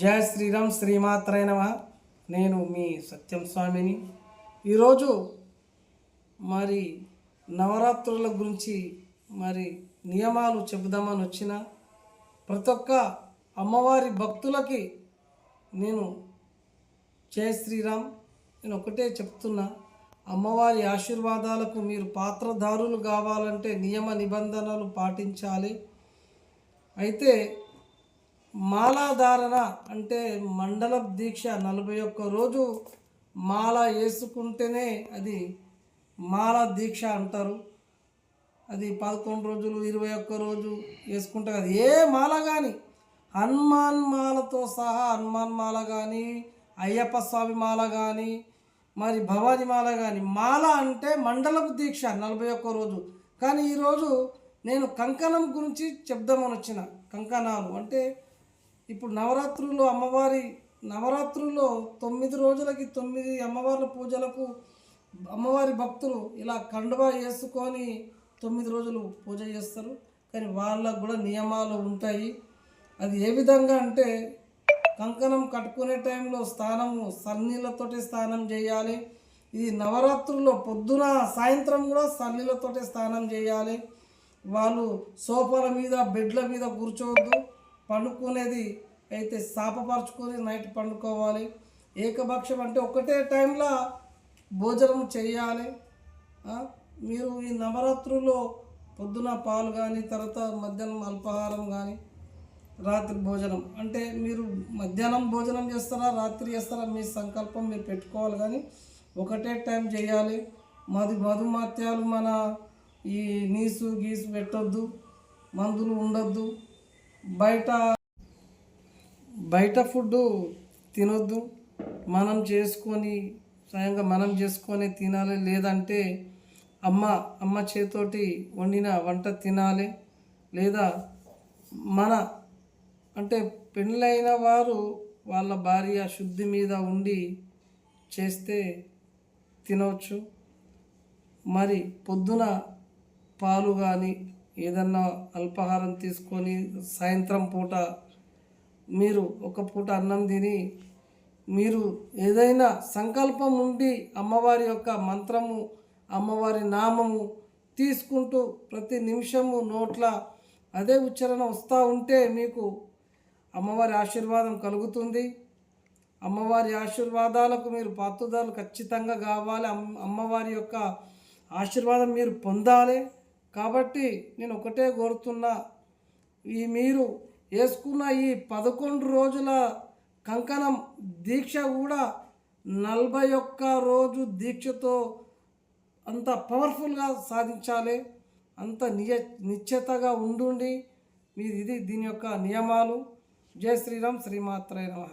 జయ శ్రీరామ్ శ్రీమాత్రైనవ నేను మీ సత్యం స్వామిని. ఈరోజు మరి నవరాత్రుల గురించి మరి నియమాలు చెబుదామని వచ్చిన ప్రతి ఒక్క అమ్మవారి భక్తులకి నేను జయ శ్రీరామ్. నేను ఒకటే చెప్తున్నా అమ్మవారి ఆశీర్వాదాలకు మీరు పాత్రధారులు కావాలంటే నియమ నిబంధనలు పాటించాలి. అయితే మాలాధారణ అంటే మండల దీక్ష నలభై ఒక్క రోజు మాల వేసుకుంటేనే అది మాల దీక్ష అంటారు. అది పదకొండు రోజులు ఇరవై ఒక్క రోజు వేసుకుంటే అది ఏ మాల కానీ హనుమాన్ మాలతో సహా హనుమాన్ మాల కానీ అయ్యప్ప స్వామి మాల కానీ మరి భవాని మాల కానీ మాల అంటే మండలపు దీక్ష నలభై ఒక్క రోజు. కానీ ఈరోజు నేను కంకణం గురించి చెప్దామని వచ్చిన కంకణాలు అంటే ఇప్పుడు నవరాత్రుల్లో అమ్మవారి నవరాత్రుల్లో తొమ్మిది రోజులకి తొమ్మిది అమ్మవార్ల పూజలకు అమ్మవారి భక్తులు ఇలా కండువా వేసుకొని తొమ్మిది రోజులు పూజ చేస్తారు. కానీ వాళ్ళకు కూడా నియమాలు ఉంటాయి. అది ఏ విధంగా అంటే కంకణం కట్టుకునే టైంలో స్నానము సన్నీళ్ళతోటే స్నానం చేయాలి. ఇది నవరాత్రుల్లో పొద్దున సాయంత్రం కూడా సన్నీళ్ళతోటే స్నానం చేయాలి. వాళ్ళు సోఫాల మీద బెడ్ల మీద కూర్చోవద్దు. పండుకునేది అయితే శాపపరచుకొని నైట్ పండుకోవాలి. ఏకభక్షం అంటే ఒకటే టైంలో భోజనం చేయాలి. మీరు ఈ నవరాత్రుల్లో పొద్దున పాలు కానీ తర్వాత మధ్యాహ్నం అల్పాహారం కానీ రాత్రి భోజనం. అంటే మీరు మధ్యాహ్నం భోజనం చేస్తారా రాత్రి చేస్తారా మీ సంకల్పం మీరు పెట్టుకోవాలి కానీ ఒకటే టైం చేయాలి. మధు మధుమాత్యాలు మన ఈ నీసు గీసు పెట్టొద్దు. మందులు ఉండొద్దు. బయట బయట ఫుడ్ తినొద్దు. మనం చేసుకొని స్వయంగా మనం చేసుకొని తినాలి. లేదంటే అమ్మ అమ్మ చేతోటి వండిన వంట తినాలి. లేదా మన అంటే పెళ్ళైన వారు వాళ్ళ భార్య శుద్ధి మీద ఉండి చేస్తే తినవచ్చు మరి పొద్దున పాలు కానీ ఏదన్నా అల్పాహారం తీసుకొని సాయంత్రం పూట మీరు ఒక పూట అన్నం తిని మీరు ఏదైనా సంకల్పం ఉండి అమ్మవారి యొక్క మంత్రము అమ్మవారి నామము తీసుకుంటూ ప్రతి నిమిషము నోట్ల అదే ఉచ్చారణ వస్తూ ఉంటే మీకు అమ్మవారి ఆశీర్వాదం కలుగుతుంది. అమ్మవారి ఆశీర్వాదాలకు మీరు పాత్రదారులు ఖచ్చితంగా కావాలి. అమ్మవారి యొక్క ఆశీర్వాదం మీరు పొందాలి. కాబట్టి నేను ఒకటే కోరుతున్నా ఈ మీరు వేసుకున్న ఈ పదకొండు రోజుల కంకణం దీక్ష కూడా నలభై ఒక్క రోజు దీక్షతో అంత పవర్ఫుల్గా సాధించాలి. అంత నియ నిశ్చితగా ఉండుండి. మీది ఇది దీని యొక్క నియమాలు. జయ శ్రీరామ్ శ్రీమాత్రయ నమ.